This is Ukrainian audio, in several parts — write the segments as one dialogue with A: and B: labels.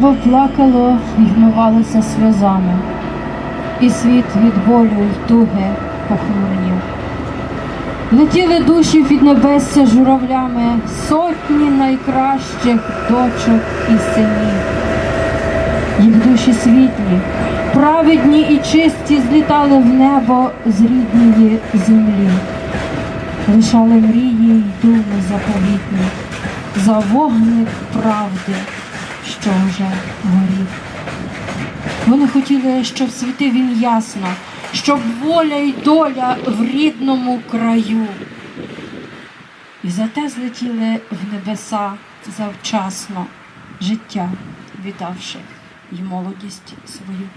A: Небо плакало і вмивалося сльозами, і світ від болю й туги похмурнів. Летіли душі від небесся журавлями, сотні найкращих дочок і синів. Їх душі світлі, праведні і чисті злітали в небо з рідної землі, лишали мрії й думи заповітні, за вогник правди, що вже горів. Вони хотіли, щоб світив він ясно, щоб воля й доля в рідному краю. І зате злетіли в небеса завчасно, життя віддавши й молодість свою.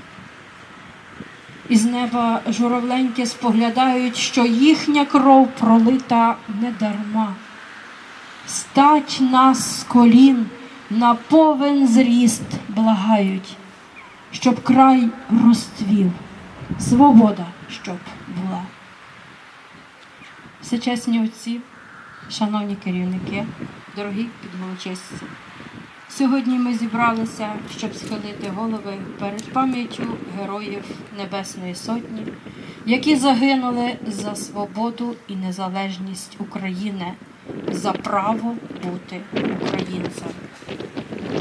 A: Із неба журавленьки споглядають, що їхня кров пролита не дарма. Стать нас з колін на повен зріст благають, щоб край розцвів, свобода щоб була. Всечесні отці, шановні керівники, дорогі підволочисці, сьогодні ми зібралися, щоб схилити голови перед пам'яттю героїв Небесної Сотні, які загинули за свободу і незалежність України, за право бути українцем.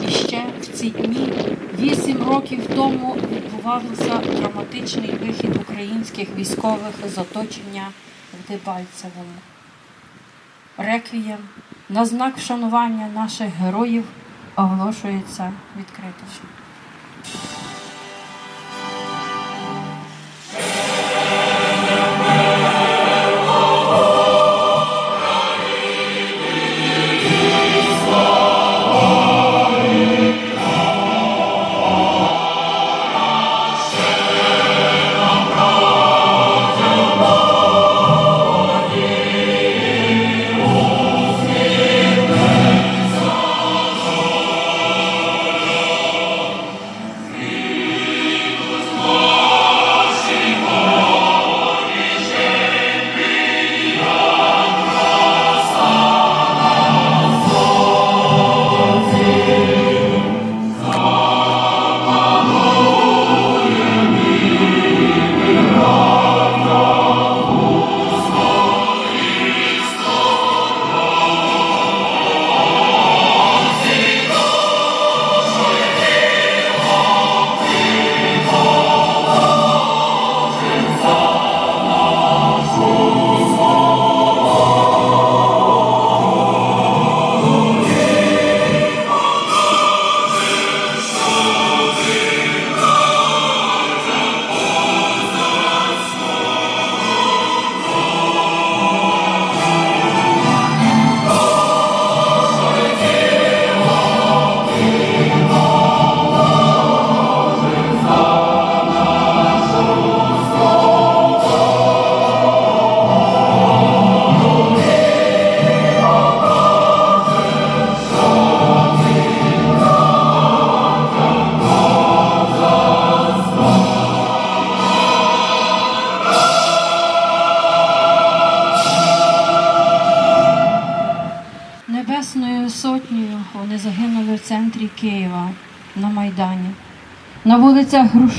A: І ще в ці дні, вісім років тому, відбувався драматичний вихід українських військових з оточення в Дебальцевому. Реквієм на знак вшанування наших героїв оголошується відкрито.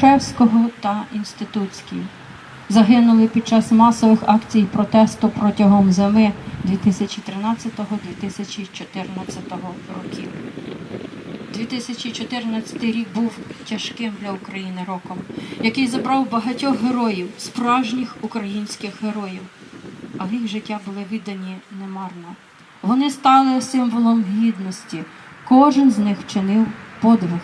A: Грушевського та Інститутській. Загинули під час масових акцій протесту протягом зими 2013-2014 років. 2014 рік був тяжким для України роком, який забрав багатьох героїв, справжніх українських героїв, але їх життя були віддані немарно. Вони стали символом гідності. Кожен з них вчинив подвиг,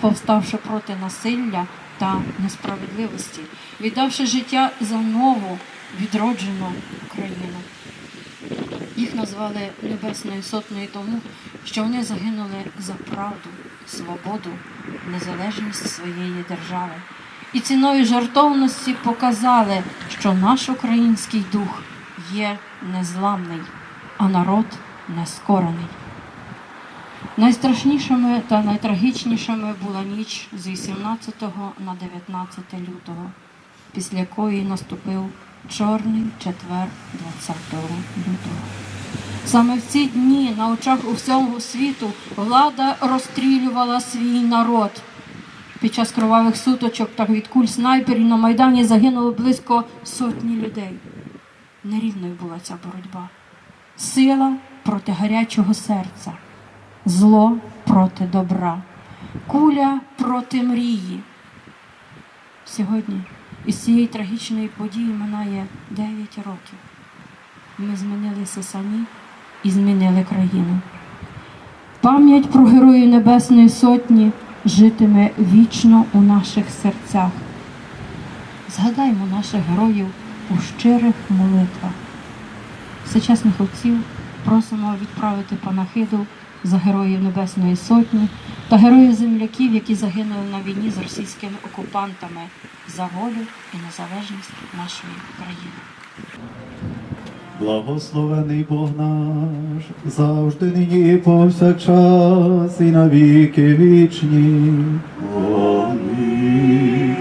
A: повставши проти насилля та несправедливості, віддавши життя за нову відроджену Україну. Їх назвали Небесною Сотнею тому, що вони загинули за правду, свободу, незалежність своєї держави. І ціною жартовності показали, що наш український дух є незламний, а народ нескорений. Найстрашнішими та найтрагічнішими була ніч з 18 на 19 лютого, після якої наступив чорний четвер 20 лютого. Саме в ці дні на очах у всьому світу влада розстрілювала свій народ. Під час кровавих суточок та від куль снайперів на Майдані загинуло близько сотні людей. Нерівною була ця боротьба. Сила проти гарячого серця, зло проти добра, куля проти мрії. Сьогодні із цієї трагічної події минає 9 років. Ми змінилися самі і змінили країну. Пам'ять про Героїв Небесної Сотні житиме вічно у наших серцях. Згадаймо наших героїв у щирих молитвах. Всечесних отців просимо відправити панахиду за героїв Небесної Сотні та героїв земляків, які загинули на війні з російськими окупантами за волю і незалежність нашої країни.
B: Благословений Бог наш, завжди нині і повсякчас, і на віки вічні. Амінь.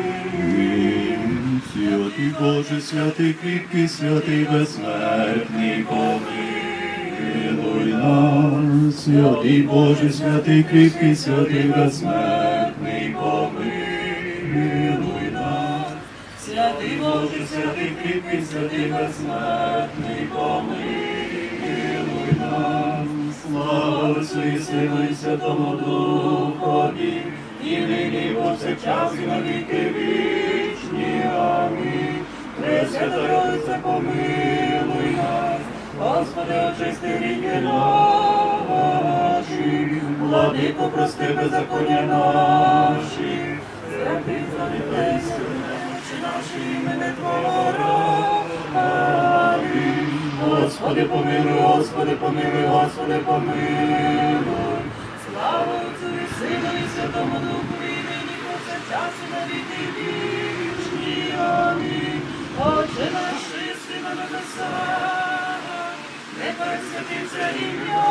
B: Святий Боже, святий кріпкий, святий безсмертний, помилуй нас. Святий Боже, святий кріпкий, святий безсмертний, помилуй нас. Святий Боже, святий кріпкий, святий безсмертний, помилуй нас. Слава і Сину і Святому Духові, і нині і повсякчас і на віки вічні. Амінь. Пресвята Троїця, помилуй очисти гріхи наші, Владико, прости беззаконня наші, святий завітайся, немочі наші імени Твого. Господи, помилуй, Господи, помилуй, Господи, помилуй. Слава Отцю і Сину і Святому Духу, і нині повсякчас і на віки вічні. Амінь. Отче наш, єси на небесах, нехай святиться ім'я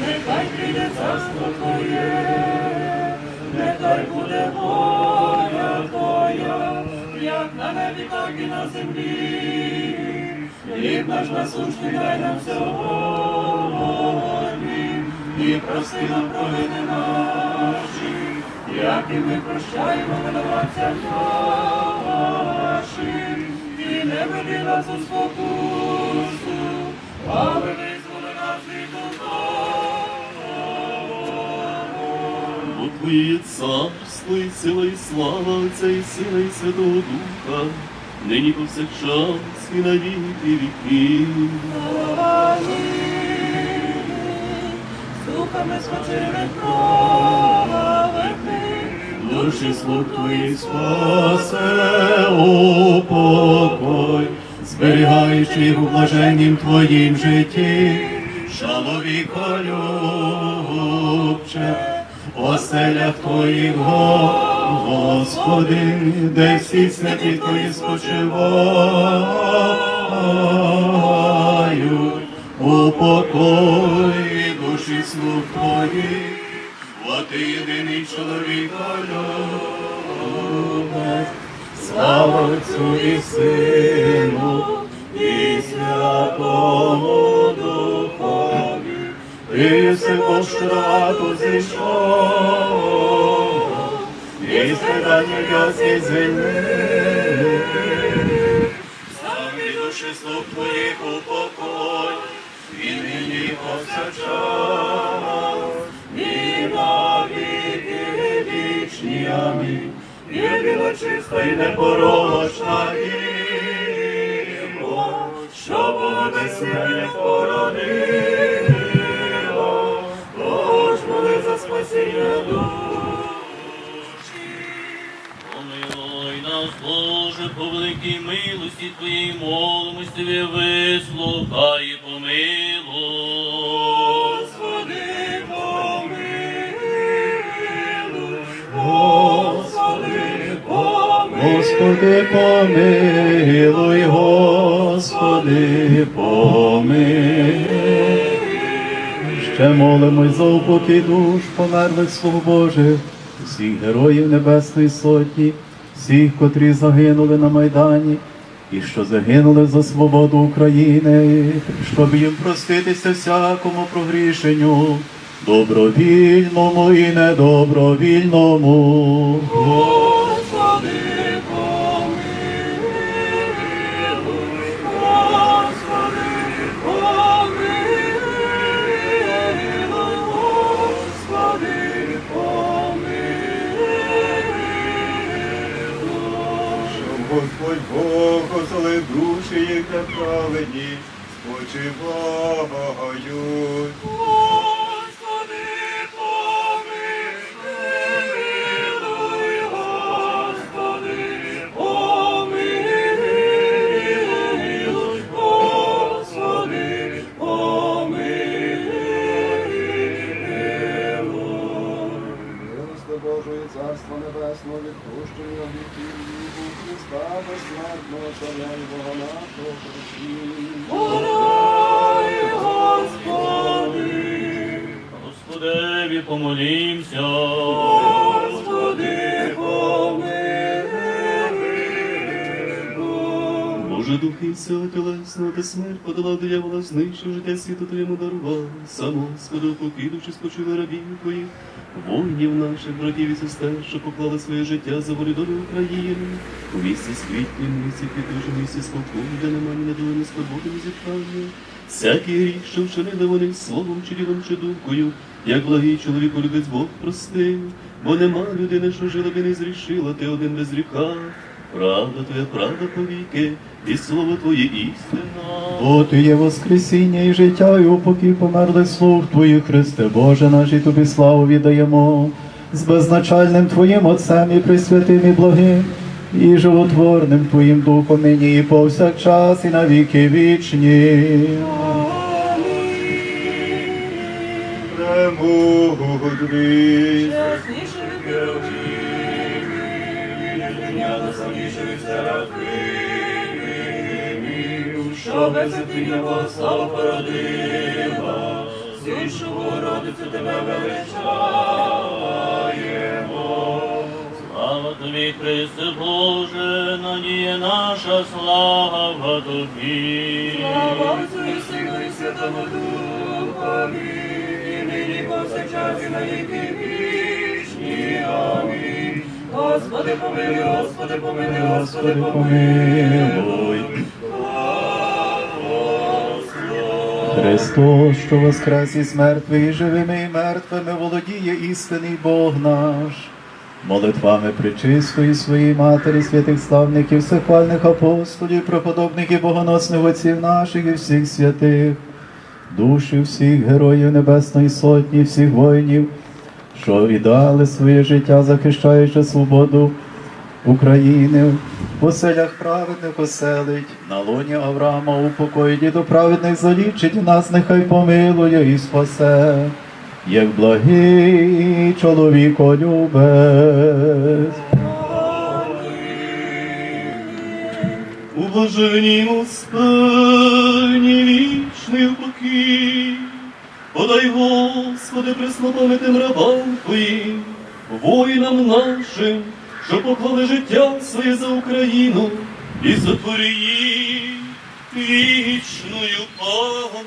B: нехай прийде царство нехай буде воля Твоя, як на небі, так і на землі. Хліб наш насущний дай нам сьогодні, і прости нам провини наші, як і ми прощаємо винуватцям нашим, не веди нас у спокусу, але визволи нас від.
C: Бо Твоє царство і сила і слава Отця і Сина і Святого Духа, нині повсякчас і на віки віків.
A: Духами спочили праведних,
B: Душі слуг твоїх спасе упокой, зберігаючи їх у блаженнім твоїм житті, чоловіко любче, оселях твоїх, Господи, де всі святі твої спочивають, упокой душі слуг твоїх. Бо ти єдиний чоловік любець, слава Отцю і Сину, і Святому Духові, ти все поштату зійшов, і страдання в'язки звільнив. Самі душі слуг твоїх упокой, і нині повсякчас, і на віки вічні. Амінь. Єдина чиста і непорочна Діво, що Бога безсмертя породила, Тож моли за спасіння душі.
C: Помилуй нас, Боже, по великій милості Твоєї молимості вислухай
B: молимось за упокій душ померлих слуг Божих, всіх героїв Небесної Сотні, всіх, котрі загинули на Майдані,
D: і що загинули за свободу України, щоб їм проститися всякому прогрішенню, добровільному і недобровільному.
E: Господь Бог оселив душі їх та праведні, спочивають. Гріхів віку Христа безсмертного і Бога нашого Христі.
C: Всього тілесного та смерть подала диявола, знищив життя світу та йому дарував. Сам Господу покидучи спочили рабів твоїх, воїнів наших, братів і сестер, що поклали своє життя за волю України. У місці світлі, місці квітучі, місці спокою, де нема ні недолі, ні скорботи, ні зітхання. Всякий гріх, що вчинили вони словом чи ділом чи думкою, як благий чоловіку любець Бог простив, бо нема людини, що жила б і не зрішила, ти один без гріха. Правда твоя, правда повіки, і слово твоє істина.
D: Бо ти є Воскресіння і життя, і упокій померлих слуг Твоїх, Христе Боже наш, і тобі славу віддаємо з безначальним Твоїм Отцем і Пресвятим і благим, і животворним Твоїм Духом нині і повсякчас, і на віки вічні.
E: Премудрість.
B: Ясніше серафимів, що без затіння слава породила, Свішу Богородицю тебе величаємо.
C: Слава тобі, Христе Боже, надія наша слава тобі.
B: Слава Отцю і Сину і Святому Духові, і нині повсякчас і на віки вічні. Амінь. Господи, помилуй, Господи, помилуй, Господи, помилуй.
D: Христос, що воскрес із мертвих і живими і мертвими, володіє істинний Бог наш. Молитвами причистої своїй матері, святих славників, всехвальних апостолів, преподобних і богоносних отців наших і всіх святих, душі всіх героїв Небесної Сотні, всіх воїнів, що віддали своє життя, захищаючи свободу України, в оселях праведних оселить, на лоні Авраама упокоїть і до праведних залічить нас, нехай помилує і спасе, як благий чоловіколюбець.
C: У блаженнім спальні вічний упокій. Подай, Господи, преснопам'ятним рабам Твоїм, воїнам нашим, що поклали життя своє за Україну і затвори їм вічною пам'ять.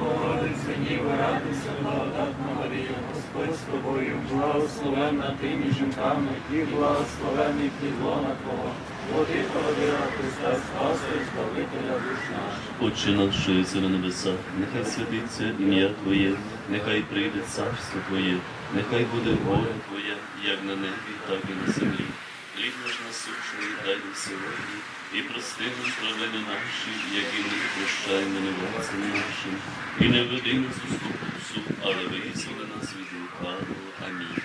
F: Богородице, Ніво, радуйся, благодатна Марія, Господь з тобою, благословенна ти між жінками, і благословений підлона Твого. Води породила Христа, Спаса і Збавителя душ наших.
C: Отче наш, що єси на небесах, нехай святиться ім'я Твоє, нехай прийде царство Твоє, нехай буде воля Твоя, як на небі, так і на землі. Хліб наш насущний дай нам сьогодні, і прости нам наші, як і ми прощаємо винуватцям нашим, і не веди нас у спокусу, але визволи нас від лукавого. Амінь.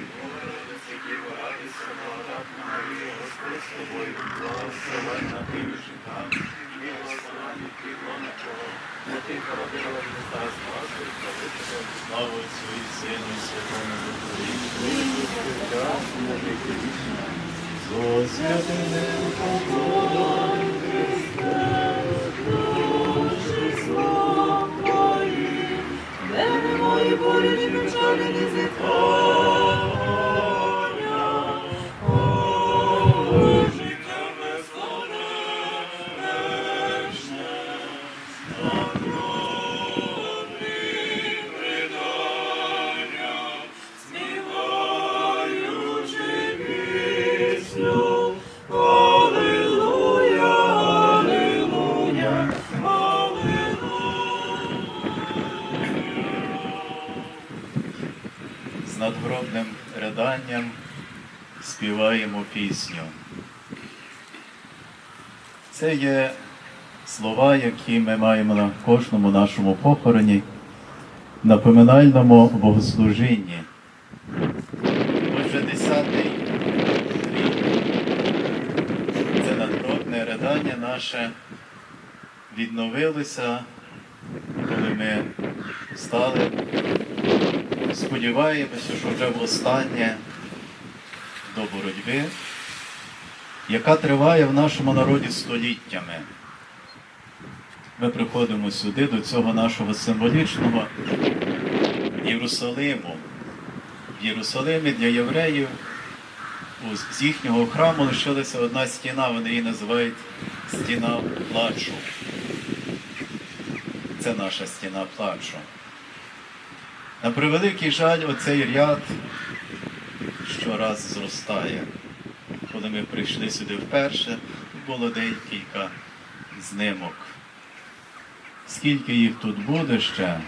F: Між жінками, і благословений підлона Твого. Води породила Христа, Спаса і Збавителя душ
C: Слава Отцю і Сину і Святому Духові.
B: Мої болі не печалі зітхання.
D: Співаємо пісню. Це є слова, які ми маємо на кожному нашому похороні, на поминальному богослужінні. Отже, десятий рік. Це надгробне ридання наше відновилося, коли ми стали сподіваємося, що вже востаннє до боротьби, яка триває в нашому народі століттями. Ми приходимо сюди, до цього нашого символічного Єрусалиму. В Єрусалимі для євреїв з їхнього храму лишилася одна стіна, вони її називають стіна плачу. Це наша стіна плачу. На превеликий жаль, оцей ряд щораз зростає. Коли ми прийшли сюди вперше, було декілька знимок. Скільки їх тут буде ще,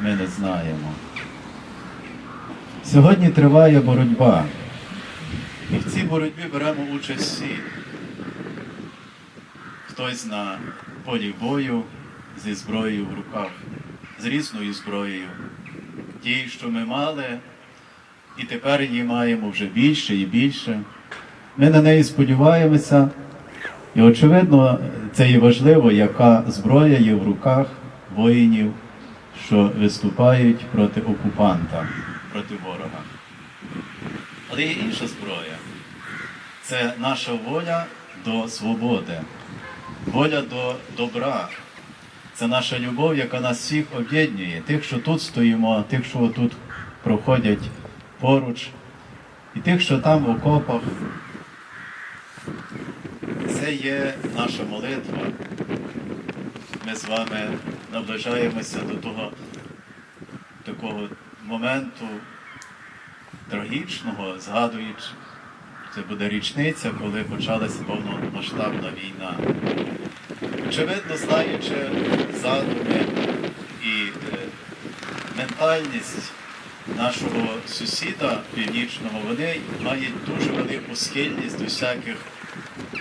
D: ми не знаємо. Сьогодні триває боротьба. І в цій боротьбі беремо участь всі. Хтось на полі бою зі зброєю в руках, з різною зброєю ті, що ми мали, і тепер її маємо вже більше і більше. Ми на неї сподіваємося, і очевидно, це і важливо, яка зброя є в руках воїнів, що виступають проти окупанта, проти ворога. Але є інша зброя. Це наша воля до свободи, воля до добра, це наша любов, яка нас всіх об'єднує, тих, що тут стоїмо, тих, що тут проходять поруч, і тих, що там в окопах. Це є наша молитва. Ми з вами наближаємося до того такого моменту трагічного, згадуючи, це буде річниця, коли почалася повномасштабна війна. Очевидно, знаючи задуми і е, ментальність нашого сусіда північного, вони мають дуже велику схильність до всяких е,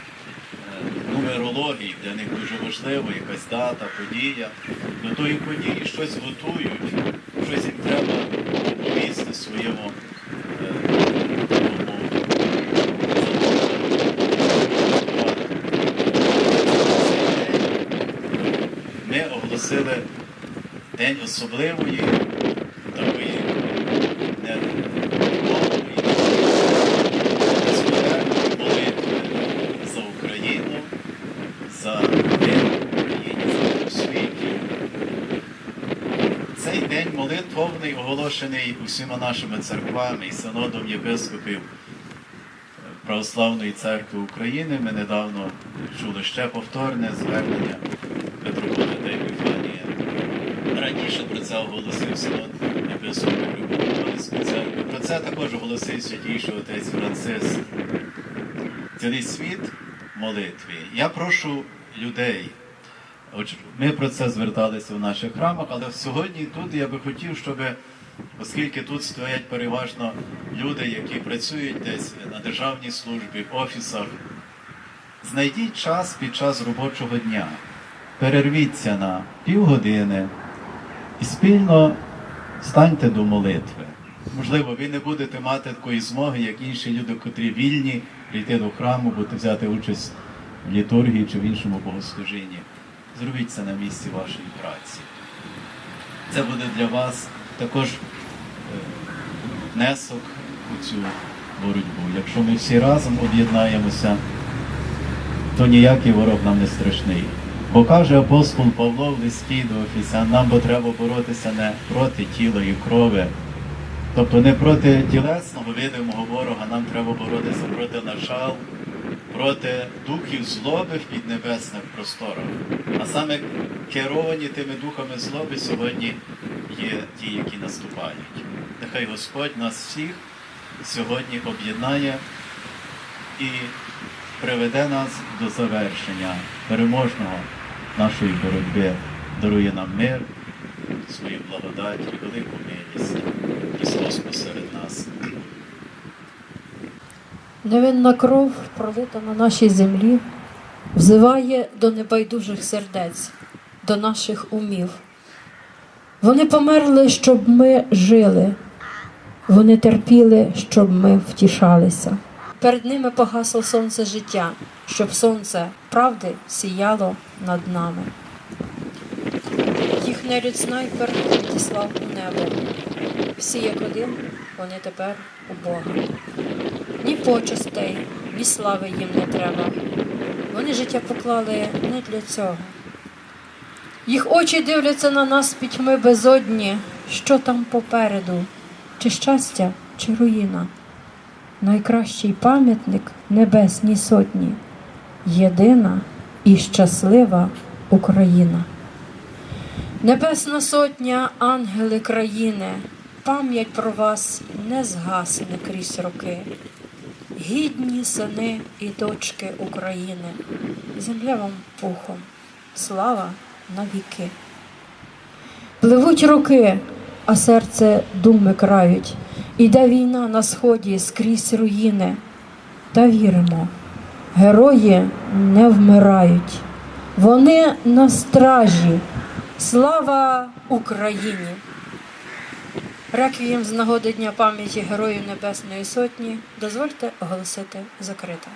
D: нумерологій, для них дуже важливо, якась дата, подія. До тої події щось готують, щось їм треба повісти своєму е, ми оголосили день особливої такої нетипової безперервної молитви за Україну, за мир в Україні, за мир у світі. Цей день молитвовний оголошений усіма нашими церквами і синодом єпископів Православної церкви України. Ми недавно чули ще повторне звернення митрополита Епіфанія. Раніше про це оголосив синод єпископів Любомирської церкви. Про це також оголосив святійший отець Франциск. Цілий світ молитві. Я прошу людей. Ми про це зверталися в наших храмах, але сьогодні тут я би хотів, щоб, оскільки тут стоять переважно люди, які працюють десь на державній службі, офісах, знайдіть час під час робочого дня, перервіться на півгодини і спільно станьте до молитви. Можливо, ви не будете мати такої змоги, як інші люди, котрі вільні, прийти до храму, будете взяти участь в літургії чи в іншому богослужінні. Зробіть це на місці вашої праці. Це буде для вас також е, внесок у цю боротьбу. Якщо ми всі разом об'єднаємося, то ніякий ворог нам не страшний. Бо каже апостол Павло в листі до Офісян, нам бо треба боротися не проти тіла і крови, тобто не проти тілесного видимого ворога, нам треба боротися проти начал, проти духів злоби в піднебесних просторах. А саме керовані тими духами злоби сьогодні є ті, які наступають. Нехай Господь нас всіх сьогодні об'єднає і приведе нас до завершення переможного нашої боротьби, дарує нам мир, свою благодать велику милість. Христос посеред нас.
A: Невинна кров, пролита на нашій землі, взиває до небайдужих сердець, до наших умів. Вони померли, щоб ми жили, вони терпіли, щоб ми втішалися. Перед ними погасло сонце життя, щоб сонце правди сіяло над нами. Їх нерід снайпер відіслав у небо. Всі як один, вони тепер у Бога. Ні почестей, ні слави їм не треба. Вони життя поклали не для цього. Їх очі дивляться на нас пітьми безодні, що там попереду, чи щастя, чи руїна. Найкращий пам'ятник Небесній сотні, єдина і щаслива Україна. Небесна сотня, ангели країни, пам'ять про вас не згасне крізь роки. Гідні сини і дочки України, земля вам пухом, слава навіки. Пливуть роки, а серце думи крають, іде війна на сході скрізь руїни. Та віримо, герої не вмирають, вони на стражі. Слава Україні! Реквієм з нагоди Дня пам'яті Героїв Небесної Сотні дозвольте оголосити закритим.